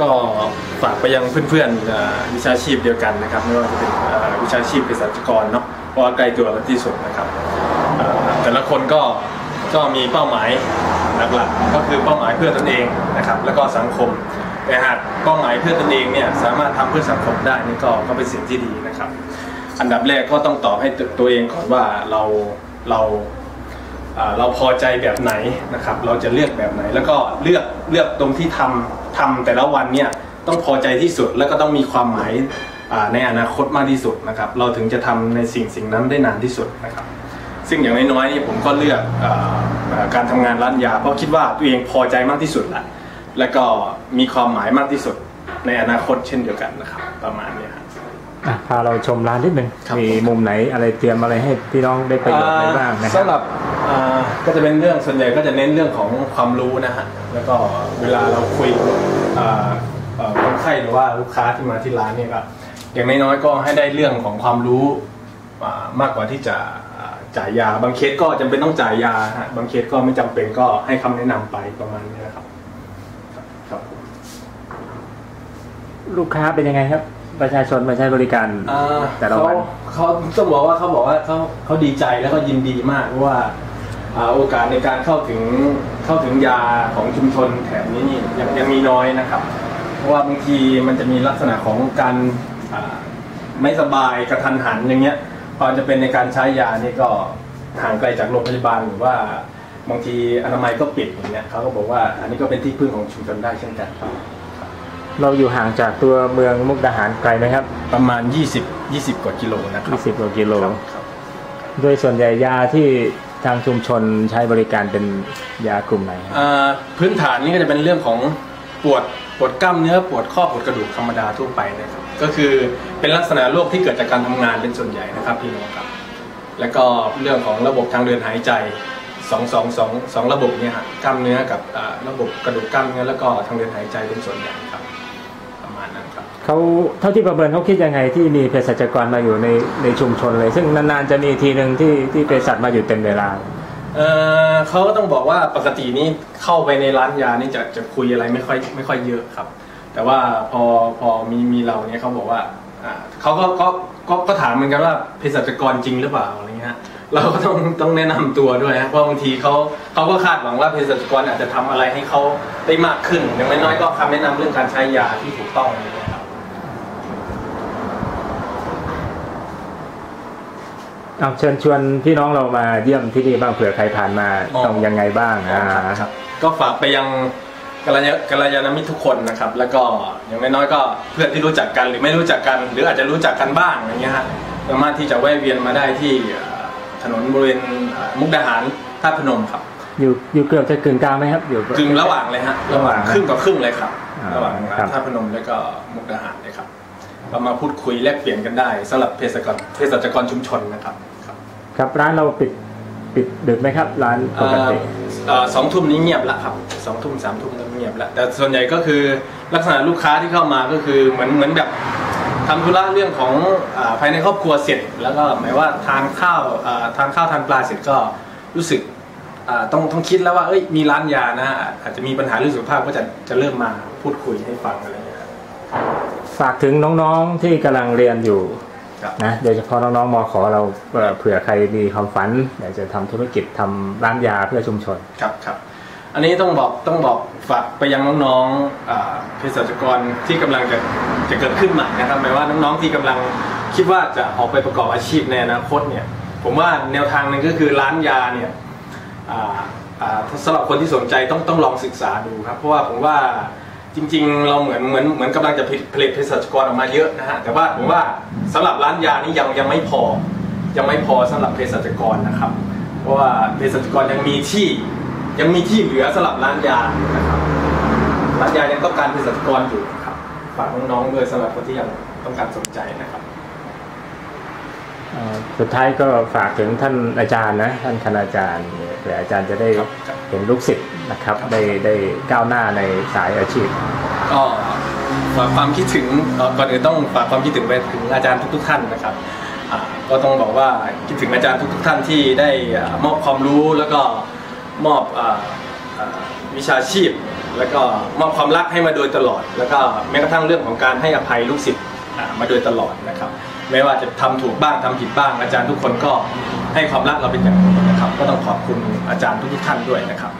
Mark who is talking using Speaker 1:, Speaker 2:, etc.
Speaker 1: ก็ฝากไปยังเพื่อนๆวิชาชีพเดียวกันนะครับไม่ว่าจะเป็นวิชาชีพเภสัชกรเนาะเพราะว่าใกล้ตัวเราที่สุดนะครับแต่ละคนก็ก็มีเป้าหมายหลักๆก็คือเป้าหมายเพื่อตนเองนะครับแล้วก็สังคมแต่หากเป้าหมายเพื่อตนเองเนี่ยสามารถทำเพื่อสังคมได้นี่ก็ก็เป็นสิ่งที่ดีนะครับ อันดับแรกก็ต้องตอบให้ตัวเองก่อนว่าเราเราอ่าเราพอใจแบบไหนนะครับ เราจะเลือกแบบไหน แล้วก็เลือกเลือกตรงที่ทำ ทำแต่ละวันเนี่ยต้องพอใจที่สุดแล้วก็ต้องมีความหมายอ่าในอนาคตมากที่สุดนะครับ เราถึงจะทำในสิ่งสิ่งนั้นได้นานที่สุดนะครับ ซึ่งอย่างน้อยๆนี่ผมก็เลือกอ่าอ่าการทำงานร้านยา เพราะคิดว่าตัวเองพอใจมากที่สุดละแล้วก็มีความหมายมากที่สุดในอนาคตเช่นเดียวกันนะครับ ประมาณนี้ครับ
Speaker 2: อะพาเราชมร้านนิดนึง
Speaker 1: ครับ
Speaker 2: มีมุมไหนอะไรเตรียมอะไรให้พี่น้องได้ประโยชน์อะไรบ้างนะค
Speaker 1: สำห
Speaker 2: รั
Speaker 1: รับบอ่า ก็จะเป็นเรื่องส่วนใหญ่ก็จะเน้นเรื่องของความรู้นะฮะแล้วก็เวลาเราคุยอ่าเอ่อคนไข้หรือว่าลูกค้าที่มาที่ร้านเนี่ยก็อย่างน้อยๆก็ให้ได้เรื่องของความรู้อ่ามากกว่าที่จะอ่าจ่ายยา บางเคสก็จำเป็นต้องจ่ายยาฮะบางเคสก็ไม่จำเป็นก็ให้คำแนะนำไปประมาณนี้นะครับครับผม
Speaker 2: ลูกค้าเป็นยังไงครับประชาชนมาใช้บริการ
Speaker 1: อ่า
Speaker 2: แต่ละวัน
Speaker 1: เขาเขาต้องบอกว่าเขาบอกว่าเขาเขาดีใจแล้วก็ยินดีมากเพราะว่าอ่า โอกาสในการเข้าถึงเข้าถึงยาของชุมชนแถบนี้นี่ยังยังมีน้อยนะครับ เพราะว่าบางทีมันจะมีลักษณะของการอ่าไม่สบายกระทันหันอย่างเงี้ยพอจะเป็นในการใช้ยานี่ก็ห่างไกลจากโรงพยาบาลหรือว่าบางทีอนามัยก็ปิดอย่างเงี้ยเขาก็บอกว่าอันนี้ก็เป็นที่พึ่งของชุมชนได้เช่นกันครับ
Speaker 2: เราอยู่ห่างจากตัวเมืองมุกดาหารไกลไหมครับ
Speaker 1: ประมาณ 20 20 กว่ากิโลนะครับ
Speaker 2: 20 กว่ากิโล
Speaker 1: ครับครับ
Speaker 2: โดยส่วนใหญ่ยาที่ ทางชุมชนใช้บริการเป็นยากลุ่มไหนครับ
Speaker 1: อ่าพื้นฐานนี่ก็จะเป็นเรื่องของปวดปวดกล้ามเนื้อปวดข้อปวดกระดูกธรรมดาทั่วไปนะครับ ก็คือเป็นลักษณะโรคที่เกิดจากการทำงานเป็นส่วนใหญ่นะครับพี่น้องครับ แล้วก็เรื่องของระบบทางเดินหายใจสองสองสองสองระบบเนี่ยฮะกล้ามเนื้อกับอ่าระบบกระดูกกล้ามเนื้อแล้วก็ทางเดินหายใจเป็นส่วนใหญ่ครับ
Speaker 2: เขาเท่าที่ประเมินเขาคิดยังไงที่มีเภสัชกรมาอยู่ในในชุมชนเลย ซึ่งนานๆจะมีทีหนึ่งที่ที่เภสัชมาอยู่เต็มเวลา
Speaker 1: เออเขาก็ต้องบอกว่าปกตินี่เข้าไปในร้านยานี่จะจะคุยอะไรไม่ค่อยไม่ค่อยเยอะครับ แต่ว่าพอพอมีมีเราเนี่ยเขาบอกว่าอ่าเขาก็ก็ก็ก็ถามเหมือนกันว่าเภสัชกรจริงหรือเปล่าอะไรเงี้ยเราก็ต้องต้องแนะนำตัวด้วยนะเพราะบางทีเขาเขาก็คาดหวังว่าเภสัชกรอาจจะทำอะไรให้เขาได้มากขึ้นอย่างน้อยๆก็คำแนะนำเรื่องการใช้ยาที่ถูกต้องอะไรเงี้ยครับ
Speaker 2: เอาเชิญชวนพี่น้องเรามาเยี่ยมที่นี่บ้างเผื่อใครผ่านมา
Speaker 1: อ๋อ
Speaker 2: ต้องยังไงบ้างอ่า
Speaker 1: ครับครับ ก็ฝากไปยังกัลยากัลยาณมิตรทุกคนนะครับ แล้วก็อย่างน้อยๆก็เพื่อนที่รู้จักกันหรือไม่รู้จักกัน หรืออาจจะรู้จักกันบ้างอย่างเงี้ยฮะสามารถที่จะแวะเวียนมาได้ที่เอ่อถนนบริเวณเอ่อมุกดาหารท่าตุพนมครับ
Speaker 2: อยู่อยู่เกือบจะกึ่งกลางไหมครับอยู่
Speaker 1: กึ่งระหว่างเลยฮะ
Speaker 2: ระหว่าง
Speaker 1: ครึ่งต่อครึ่งเลยครับ
Speaker 2: อ่า
Speaker 1: ระหว่าง
Speaker 2: ครับ
Speaker 1: ท่าตุพนมแล้วก็มุกดาหารเลยครับเรามาพูดคุยแลกเปลี่ยนกันได้สำหรับเภสัชกรเภสัชกรชุมชนนะครับ ครับ
Speaker 2: ครับร้านเราปิดปิดดึกไหมครับร้านปกติ
Speaker 1: เอ่อสองทุ่มนี้เงียบแล้วครับสองทุ่มสามทุ่มนี้เงียบแล้วแต่ส่วนใหญ่ก็คือลักษณะลูกค้าที่เข้ามาก็คือเหมือนเหมือนแบบทำธุระเรื่องของอาภายในครอบครัวเสร็จ แล้วก็หมายว่าทานข้าวอ่าทานข้าวทานปลาเสร็จก็รู้สึกอ่าต้องต้องคิดแล้วว่าเอ้ยมีร้านยานะอาจจะมีปัญหาเรื่องสุขภาพก็จะจะเริ่มมาพูดคุยให้ฟังอะไรอย่างเงี้ยครับ
Speaker 2: ฝากถึงน้องๆที่กำลังเรียนอยู่
Speaker 1: ครับ
Speaker 2: นะโดยเฉพาะน้องๆมขอเราเอ่อเผื่อใครมีความฝันอยากจะทำธุรกิจทำร้านยาเพื่อชุมชน
Speaker 1: ครับครับอันนี้ต้องบอกต้องบอกฝากไปยังน้องๆอ่าเภสัชกรที่กำลังจะจะเกิดขึ้นใหม่นะครับหมายว่าน้องๆที่กำลังคิดว่าจะออกไปประกอบอาชีพในอนาคตเนี่ยผมว่าแนวทางหนึงก็คือร้านยาเนี่ยอ่าอ่าสำหรับคนที่สนใจต้องต้องลองศึกษาดูครับเพราะว่าผมว่า จริงๆ เราเหมือนเหมือนเหมือนกำลังจะผลิตผลิตเภสัชกรออกมาเยอะนะฮะแต่ว่าผมว่าสำหรับร้านยานี่ยังยังไม่พอ ยังไม่พอสำหรับเภสัชกรนะครับ เพราะว่าเภสัชกรยังมีที่ยังมีที่เหลือสำหรับร้านยานะครับร้านยายังต้องการเภสัชกรอยู่นะครับฝากน้องๆด้วยสำหรับคนที่ยังต้องการสนใจนะครับ
Speaker 2: เอ่อสุดท้ายก็ฝากถึงท่านอาจารย์นะท่านคณาจารย์เผื่ออาจารย์จะได้
Speaker 1: ครับครับ
Speaker 2: เห็นลูกศิษย์นะครับ
Speaker 1: ครับ
Speaker 2: ได้ได้ก้าวหน้าในสายอาชีพ
Speaker 1: ก็ฝากความคิดถึงเอ่อก่อนอื่นต้องฝากความคิดถึงไปถึงอาจารย์ทุกๆท่านนะครับอ่าก็ต้องบอกว่าคิดถึงอาจารย์ทุกๆท่านที่ได้อ่ามอบความรู้แล้วก็มอบอ่าอ่าวิชาชีพ แล้วก็มอบความรักให้มาโดยตลอด แล้วก็แม้กระทั่งเรื่องของการให้อภัยลูกศิษย์อ่ามาโดยตลอดนะครับ ไม่ว่าจะทำถูกบ้างทำผิดบ้าง อาจารย์ทุกคนก็ให้ความรักเราเป็นอย่างดีนะครับ ก็ต้องขอบคุณอาจารย์ทุกท่านด้วยนะครับ